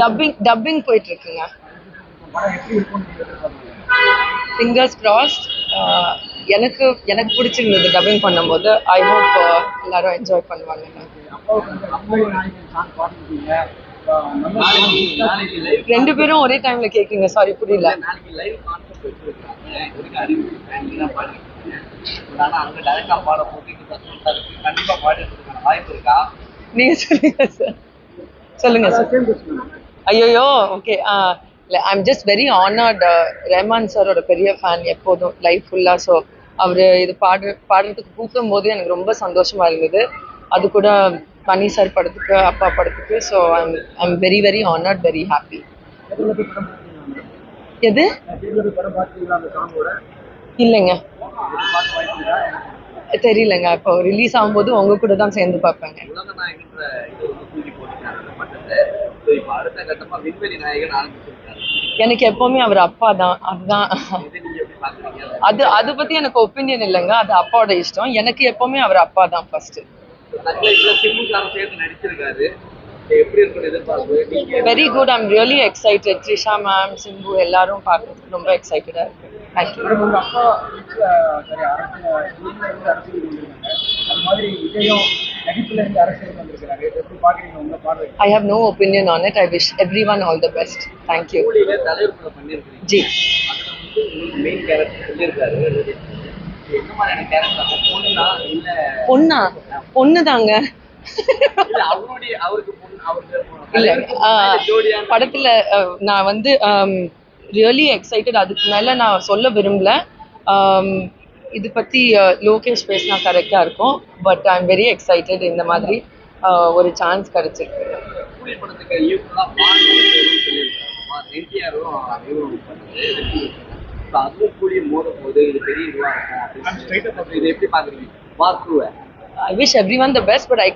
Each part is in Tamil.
டப்பிங் டப்பிங் போயிட்டு இருக்குங்க ஃபிங்கர்ஸ் கிராஸ் எனக்கு எனக்கு பிடிச்சிருந்தது டப்பிங் பண்ணும்போது. ஐ ஹோப் எல்லாரும் என்ஜாய் பண்ணுவாங்க. ரெண்டு பேரும் ஒரே டைம்ல கேக்குறீங்க சாரி புரியல. நீங்க சொல்லுங்க சார் சொல்லுங்க சார் சேம் ஐயோ okay I'm just very honoured Rahman சாரோட பெரிய ஃபேன் எப்போதும் லைஃப் ஃபுல்லாக ஸோ அவர் இது பாடு பாடுறதுக்கு கூப்பிடும் போது எனக்கு ரொம்ப சந்தோஷமாக இருந்தது. அது கூட மணி சார் படத்துக்கு அப்பா படத்துக்கு so I'm I'm very very honoured very happy எது? இல்லைங்க. தெரியலங்க இப்போ ரிலீஸ் ஆகும்போது உங்க கூட தான் சேர்ந்து பார்ப்பேங்க. இப்போ அடுத்த கட்டமா விண்வெளி நாயகன் ஆரம்பிச்சிருக்காரு. எனக்கு எப்பவுமே அவர் அப்பா தான். அதுதான். அது அதை பத்தி எனக்கு ஒப்பீனியன் இல்லைங்க. அது அப்பாவோட இஷ்டம். எனக்கு எப்பவுமே அவர் அப்பா தான் first very good I'm really excited Trisha ma'am Simbu எல்லாரும் பார்க்கறதுக்கு ரொம்ப எக்ஸைட்டடா இருக்கு. Thank you I have no opinion on it I wish everyone all the best thank you கூட பண்ணிருக்கீங்க ஜி. பொண்ணா இல்ல? பொண்ணா? தாங்க இல்ல படத்துல நான் வந்து ரியலி எக்ஸைட்டட் அதுக்கு மேல நான் சொல்ல விரும்பல. இது பத்தி லோகேஷ் பேசினா கரெக்டா இருக்கும். But I am very excited இந்த மாதிரி. ஒரு சான்ஸ் கிடைச்சிருக்கு.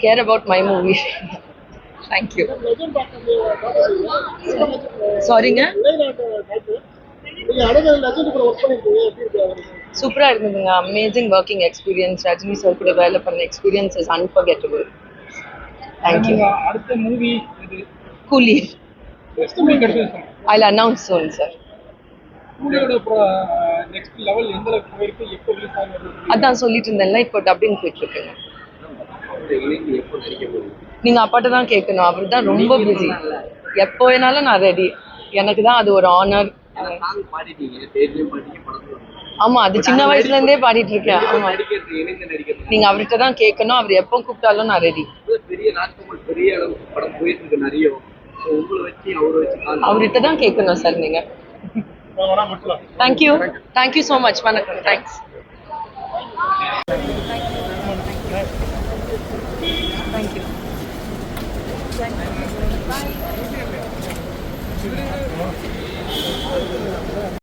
care about my movie. Thank you. சாரிங்க சூப்பரா இருந்ததுங்க. Amazing working experience Rajini sir கூட வேலை பண்ண experience is unforgettable thank you அடுத்த movie Coolie. I announce soon sir மூவியோட நெக்ஸ்ட் லெவல் எந்த அளவுக்கு போயிருக்கு எப்போ ரிலீஸ் ஆகுது அதான் சொல்லிட்டு இருந்தேன்ல இப்போ டப்பிங் போயிட்டு இருக்குங்க நீங்க அப்பாட்ட தான் கேட்கணும் அவர் தான் ரொம்ப பிஸி எப்போ வேணாலும் நான் ரெடி எனக்கு தான் அது ஒரு ஆனர் ஆமா அது சின்ன வயசுல இருந்தே பாடிட்டு இருக்கேன். ஆமா. நீங்க அவர்கிட்ட தான் கேட்கணும் அவர் எப்போ கூப்பிட்டாலும் நான் ரெடி அவர்கிட்ட தான் கேட்கணும் சார் நீங்க. Thank you thank you so much வணக்கம். Thanks thank you